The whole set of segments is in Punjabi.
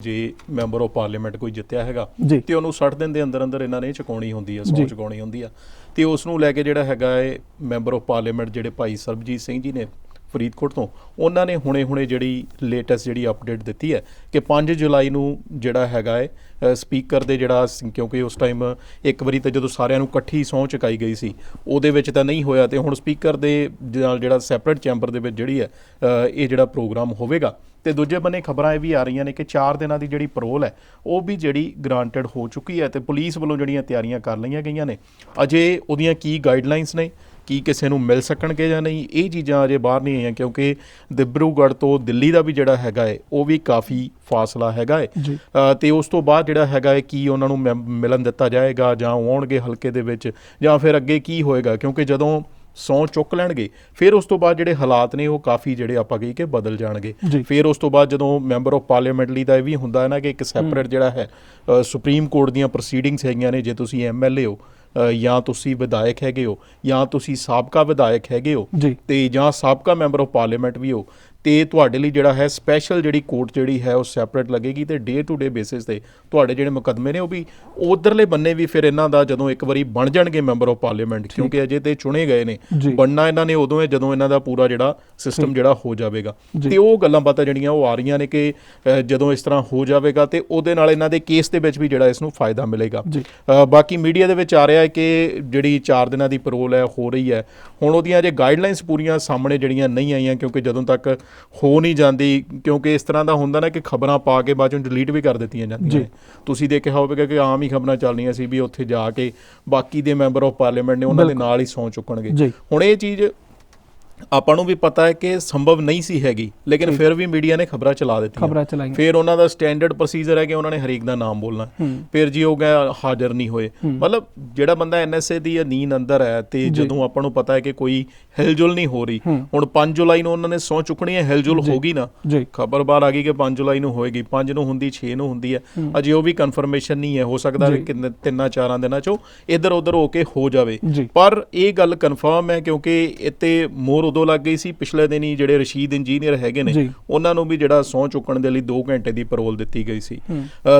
ਜੇ ਮੈਂਬਰ ਆਫ ਪਾਰਲੀਮੈਂਟ ਕੋਈ ਜਿੱਤਿਆ ਹੈਗਾ। ਤੇ ਉਹਨੂੰ 60 ਦਿਨ ਦੇ ਅੰਦਰ ਅੰਦਰ ਇਹਨਾਂ ਨੇ ਚੁਕਾਉਣੀ ਹੁੰਦੀ ਆ ਜੀ। ਸੌ ਚੁਕਾਉਣੀ ਹੁੰਦੀ ਆ ਤੇ ਉਸ ਨੂੰ ਲੈ ਕੇ ਜਿਹੜਾ ਹੈਗਾ ਹੈ ਮੈਂਬਰ ਆਫ ਪਾਰਲੀਮੈਂਟ ਜਿਹੜੇ ਭਾਈ ਸਰਬਜੀਤ ਸਿੰਘ ਜੀ ਨੇ ਫਰੀਦਕੋਟ ਤੋਂ। ਉਹਨਾਂ ਨੇ ਹੁਣੇ-ਹੁਣੇ ਜਿਹੜੀ ਲੇਟੈਸਟ ਜਿਹੜੀ ਅਪਡੇਟ ਦਿੱਤੀ ਹੈ ਕਿ 5 ਜੁਲਾਈ ਨੂੰ ਜਿਹੜਾ ਹੈਗਾ ਹੈ ਸਪੀਕਰ ਦੇ ਜਿਹੜਾ ਕਿਉਂਕਿ ਉਸ ਟਾਈਮ ਇੱਕ ਵਾਰੀ ਤਾਂ ਜਦੋਂ ਸਾਰਿਆਂ ਨੂੰ ਇਕੱਠੀ ਸਹੁੰ ਚੁਕਾਈ ਗਈ ਸੀ, ਉਹਦੇ ਵਿੱਚ ਤਾਂ ਨਹੀਂ ਹੋਇਆ ਤੇ ਹੁਣ ਸਪੀਕਰ ਦੇ ਨਾਲ ਜਿਹੜਾ ਸੈਪਰੇਟ ਚੈਂਬਰ ਦੇ ਵਿੱਚ ਜਿਹੜੀ ਹੈ ਇਹ ਜਿਹੜਾ ਪ੍ਰੋਗਰਾਮ ਹੋਵੇਗਾ। ਤੇ ਦੂਜੇ ਬੰਨੇ ਖਬਰਾਂ ਇਹ ਵੀ ਆ ਰਹੀਆਂ ਨੇ ਕਿ 4 ਦਿਨਾਂ ਦੀ ਜਿਹੜੀ ਪਰੋਲ ਹੈ, ਉਹ ਵੀ ਜਿਹੜੀ ਗ੍ਰਾਂਟਡ ਹੋ ਚੁੱਕੀ ਹੈ ਤੇ ਪੁਲਿਸ ਵੱਲੋਂ ਜਿਹੜੀਆਂ ਤਿਆਰੀਆਂ ਕਰ ਲਈਆਂ ਗਈਆਂ ਨੇ। ਅਜੇ ਉਹਦੀਆਂ ਕੀ ਗਾਈਡਲਾਈਨਸ ਨੇ ਕੀ ਕਿਸੇ ਨੂੰ ਮਿਲ ਸਕਣਗੇ ਜਾਂ ਨਹੀਂ ਇਹ ਚੀਜ਼ਾਂ ਅਜੇ ਬਾਹਰ ਨਹੀਂ ਆਈਆਂ ਕਿਉਂਕਿ ਦਿਬਰੂਗੜ੍ਹ ਤੋਂ ਦਿੱਲੀ ਦਾ ਵੀ ਜਿਹੜਾ ਹੈਗਾ ਹੈ ਉਹ ਵੀ ਕਾਫੀ ਫਾਸਲਾ ਹੈਗਾ ਹੈ ਤੇ ਉਸ ਤੋਂ ਬਾਅਦ ਜਿਹੜਾ ਹੈਗਾ ਹੈ ਕੀ ਉਹਨਾਂ ਨੂੰ ਮਿਲਣ ਦਿੱਤਾ ਜਾਏਗਾ ਜਾਂ ਉਹ ਆਉਣਗੇ ਹਲਕੇ ਦੇ ਵਿੱਚ ਜਾਂ ਫਿਰ ਅੱਗੇ ਕੀ ਹੋਏਗਾ ਕਿਉਂਕਿ ਜਦੋਂ ਸੌ ਚੁੱਕ ਲੈਣਗੇ ਫਿਰ ਉਸ ਤੋਂ ਬਾਅਦ ਜਿਹੜੇ ਹਾਲਾਤ ਨੇ ਉਹ ਕਾਫੀ ਜਿਹੜੇ ਆਪਾਂ ਕਹੀ ਕਿ ਬਦਲ ਜਾਣਗੇ। ਫਿਰ ਉਸ ਤੋਂ ਬਾਅਦ ਜਦੋਂ ਮੈਂਬਰ ਆਫ ਪਾਰਲੀਮੈਂਟ ਲਈ ਦਾ ਇਹ ਵੀ ਹੁੰਦਾ ਹੈ ਨਾ ਕਿ ਇੱਕ ਸੈਪਰੇਟ ਜਿਹੜਾ ਹੈ ਸੁਪਰੀਮ ਕੋਰਟ ਦੀਆਂ ਪ੍ਰੋਸੀਡਿੰਗਸ ਹੈਗੀਆਂ ਨੇ ਜੇ ਤੁਸੀਂ ਐਮਐਲਏ ਹੋ ਜਾਂ ਤੁਸੀਂ ਵਿਧਾਇਕ ਹੈਗੇ ਹੋ ਜਾਂ ਤੁਸੀਂ ਸਾਬਕਾ ਵਿਧਾਇਕ ਹੈਗੇ ਹੋ। ਤੇ ਜਾਂ ਸਾਬਕਾ ਮੈਂਬਰ ਆਫ ਪਾਰਲੀਮੈਂਟ ਵੀ ਹੋ ਤੇ ਤੁਹਾਡੇ ਲਈ ਜਿਹੜਾ ਹੈ ਸਪੈਸ਼ਲ ਜਿਹੜੀ ਕੋਰਟ ਜਿਹੜੀ ਹੈ ਉਹ ਸੈਪਰੇਟ ਲੱਗੇਗੀ ਤੇ ਡੇ ਟੂ ਡੇ ਬੇਸਿਸ ਤੇ ਤੁਹਾਡੇ ਜਿਹੜੇ ਮੁਕੱਦਮੇ ਨੇ ਉਹ ਵੀ ਉਧਰਲੇ ਬੰਨੇ ਵੀ ਫਿਰ ਇਹਨਾਂ ਦਾ ਜਦੋਂ ਇੱਕ ਵਾਰੀ ਬਣ ਜਾਣਗੇ ਮੈਂਬਰ ਆਫ ਪਾਰਲੀਮੈਂਟ ਕਿਉਂਕਿ ਅਜੇ ਤੇ ਚੁਣੇ ਗਏ ਨੇ। ਬਣਨਾ ਇਹਨਾਂ ਨੇ ਉਦੋਂ ਹੈ ਜਦੋਂ ਇਹਨਾਂ ਦਾ ਪੂਰਾ ਜਿਹੜਾ ਸਿਸਟਮ ਜਿਹੜਾ ਹੋ ਜਾਵੇਗਾ। ਤੇ ਉਹ ਗੱਲਾਂ ਬਾਤਾਂ ਜਿਹੜੀਆਂ ਉਹ ਆ ਰਹੀਆਂ ਨੇ ਕਿ ਜਦੋਂ ਇਸ ਤਰ੍ਹਾਂ ਹੋ ਜਾਵੇਗਾ ਤੇ ਉਹਦੇ ਨਾਲ ਇਹਨਾਂ ਦੇ ਕੇਸ ਦੇ ਵਿੱਚ ਵੀ ਜਿਹੜਾ ਇਸ ਨੂੰ ਫਾਇਦਾ ਮਿਲੇਗਾ। ਬਾਕੀ ਮੀਡੀਆ ਦੇ ਵਿੱਚ ਆ ਰਿਹਾ ਹੈ ਕਿ ਜਿਹੜੀ 4 ਦਿਨਾਂ ਦੀ ਪਰੋਲ ਹੈ ਹੋ ਰਹੀ ਹੈ। ਹੁਣ ਉਹਦੀਆਂ ਜੇ ਗਾਈਡਲਾਈਨਸ ਪੂਰੀਆਂ ਸਾਹਮਣੇ ਜਿਹੜੀਆਂ ਨਹੀਂ ਆਈਆਂ ਕਿਉਂਕਿ ਜਦੋਂ ਤੱਕ ਹੋ ਨਹੀਂ ਜਾਂਦੀ ਕਿਉਂਕਿ ਇਸ ਤਰ੍ਹਾਂ ਦਾ ਹੁੰਦਾ ਨਾ ਕਿ ਖਬਰਾਂ ਪਾ ਕੇ ਬਾਅਦ ਚੋਂ ਡਿਲੀਟ ਵੀ ਕਰ ਦਿੱਤੀਆਂ ਜਾਂਦੀਆਂ। ਨੇ ਤੁਸੀਂ ਦੇਖਿਆ ਹੋਵੇਗਾ ਕਿ ਆਮ ਹੀ ਖਬਰਾਂ ਚੱਲਣੀਆਂ ਸੀ ਵੀ ਉੱਥੇ ਜਾ ਕੇ ਬਾਕੀ ਦੇ ਮੈਂਬਰ ਆਫ ਪਾਰਲੀਮੈਂਟ ਨੇ ਉਹਨਾਂ ਦੇ। ਨਾਲ ਹੀ ਸੌਂ ਚੁੱਕਣਗੇ। ਹੁਣ ਇਹ ਚੀਜ਼ ਆਪਾਂ ਨੂੰ ਵੀ ਪਤਾ ਹੈ ਕਿ ਸੰਭਵ ਨਹੀਂ ਸੀ ਹੈਗੀ ਲੇਕਿਨ ਫਿਰ ਵੀ ਮੀਡੀਆ ਨੇ ਖਬਰਾਂ ਚਲਾ ਦਿੱਤੀਆਂ ਖਬਰਾਂ ਚਲਾਈਆਂ। ਫਿਰ ਉਹਨਾਂ ਦਾ ਸਟੈਂਡਰਡ ਪ੍ਰੋਸੀਜਰ ਹੈ ਕਿ ਉਹਨਾਂ ਨੇ ਹਰੇਕ ਦਾ ਨਾਮ ਬੋਲਣਾ ਹੈ। ਹੂੰ। ਫਿਰ ਜੀ ਉਹ ਗਏ ਹਾਜ਼ਰ ਨਹੀਂ ਹੋਏ ਮਤਲਬ ਜਿਹੜਾ ਬੰਦਾ ਐਨਐਸਏ ਦੀ ਅਧੀਨ ਅੰਦਰ ਹੈ ਤੇ। ਜਦੋਂ ਆਪਾਂ ਨੂੰ ਪਤਾ ਹੈ ਕਿ ਕੋਈ ਹਿਲਜੁਲ ਨਹੀਂ ਹੋ ਰਹੀ ਹੂੰ। ਹੁਣ 5 ਜੁਲਾਈ ਨੂੰ ਉਹਨਾਂ ਨੇ ਸੌ ਚੁੱਕਣੀ ਹੈ ਹਿਲਜੁਲ। ਹੋਗੀ ਨਾ। ਖਬਰ ਬਾਹਰ ਆ ਗਈ ਕਿ 5 ਜੁਲਾਈ ਨੂੰ ਹੋਏਗੀ 5 ਨੂੰ ਹੁੰਦੀ 6 ਨੂੰ ਹੁੰਦੀ ਹੈ ਅਜੇ ਉਹ ਵੀ ਕਨਫਰਮੇਸ਼ਨ ਨਹੀਂ ਹੈ ਹੋ ਸਕਦਾ। ਕਿ ਤਿੰਨਾਂ ਚਾਰਾਂ ਦਿਨਾਂ ਚੋਂ ਇੱਧਰ ਉੱਧਰ ਹੋ ਕੇ ਹੋ ਜਾਵੇ। ਪਰ ਇਹ ਗੱਲ ਕਨਫਰਮ ਹੈ ਕਿਉਂਕਿ ਇੱਥੇ ਮੋਹਰ ਉਦੋਂ ਲੱਗ ਗਈ ਸੀ ਪਿਛਲੇ ਦਿਨ ਹੀ ਜਿਹੜੇ ਰਸ਼ੀਦ ਇੰਜੀਨੀਅਰ ਹੈਗੇ ਨੇ। ਉਹਨਾਂ ਨੂੰ ਵੀ ਜਿਹੜਾ ਸਹੁੰ ਚੁੱਕਣ ਦੇ ਲਈ 2 ਘੰਟੇ ਦੀ ਪਰੋਲ ਦਿੱਤੀ ਗਈ ਸੀ।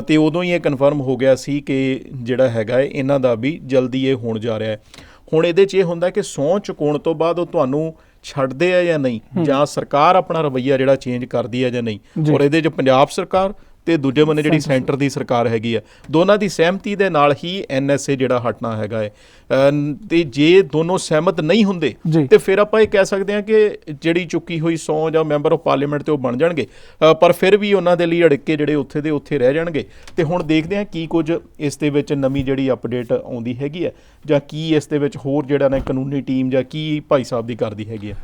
ਤੇ ਉਦੋਂ ਹੀ ਇਹ ਕਨਫਰਮ ਹੋ ਗਿਆ ਸੀ ਕਿ ਜਿਹੜਾ ਹੈਗਾ ਹੈ ਇਹਨਾਂ ਦਾ ਵੀ ਜਲਦੀ ਇਹ ਹੋਣ ਜਾ ਰਿਹਾ ਹੈ ਹੁਣ ਇਹਦੇ 'ਚ ਇਹ ਹੁੰਦਾ ਕਿ ਸਹੁੰ ਚੁਕਾਉਣ ਤੋਂ ਬਾਅਦ ਉਹ ਤੁਹਾਨੂੰ ਛੱਡਦੇ ਆ ਜਾਂ ਨਹੀਂ? ਜਾਂ ਸਰਕਾਰ ਆਪਣਾ ਰਵੱਈਆ ਜਿਹੜਾ ਚੇਂਜ ਕਰਦੀ ਹੈ ਜਾਂ ਨਹੀਂ। ਔਰ ਇਹਦੇ 'ਚ ਪੰਜਾਬ ਸਰਕਾਰ ਤੇ ਦੂਜੇ ਬੰਨੇ ਜਿਹੜੀ ਸੈਂਟਰ ਦੀ ਸਰਕਾਰ ਹੈਗੀ ਹੈ ਦੋਨਾਂ ਦੀ ਸਹਿਮਤੀ ਦੇ ਨਾਲ ਹੀ ਐਨਐਸਏ ਜਿਹੜਾ ਹਟਣਾ ਹੈਗਾ ਹੈ ਤੇ ਜੇ ਦੋਨੋਂ ਸਹਿਮਤ ਨਹੀਂ ਹੁੰਦੇ। ਤੇ ਫਿਰ ਆਪਾਂ ਇਹ ਕਹਿ ਸਕਦੇ ਹਾਂ ਕਿ ਜਿਹੜੀ ਚੁੱਕੀ ਹੋਈ ਸੌ ਜਾਂ ਮੈਂਬਰ ਆਫ ਪਾਰਲੀਮੈਂਟ ਤੇ ਉਹ ਬਣ ਜਾਣਗੇ। ਪਰ ਫਿਰ ਵੀ ਉਹਨਾਂ ਦੇ ਲਈ ਅੜਿੱਕੇ ਜਿਹੜੇ ਉੱਥੇ ਦੇ ਉੱਥੇ ਰਹਿ ਜਾਣਗੇ। ਤੇ ਹੁਣ ਦੇਖਦੇ ਹਾਂ ਕੀ ਕੁਝ ਇਸ ਦੇ ਵਿੱਚ ਨਵੀਂ ਜਿਹੜੀ ਅਪਡੇਟ ਆਉਂਦੀ ਹੈਗੀ ਹੈ ਜਾਂ ਕੀ ਇਸ ਦੇ ਵਿੱਚ ਹੋਰ ਜਿਹੜਾ ਨਾ ਕਾਨੂੰਨੀ ਟੀਮ ਜਾਂ ਕੀ ਭਾਈ ਸਾਹਿਬ ਦੀ ਕਰਦੀ ਹੈਗੀ ਹੈ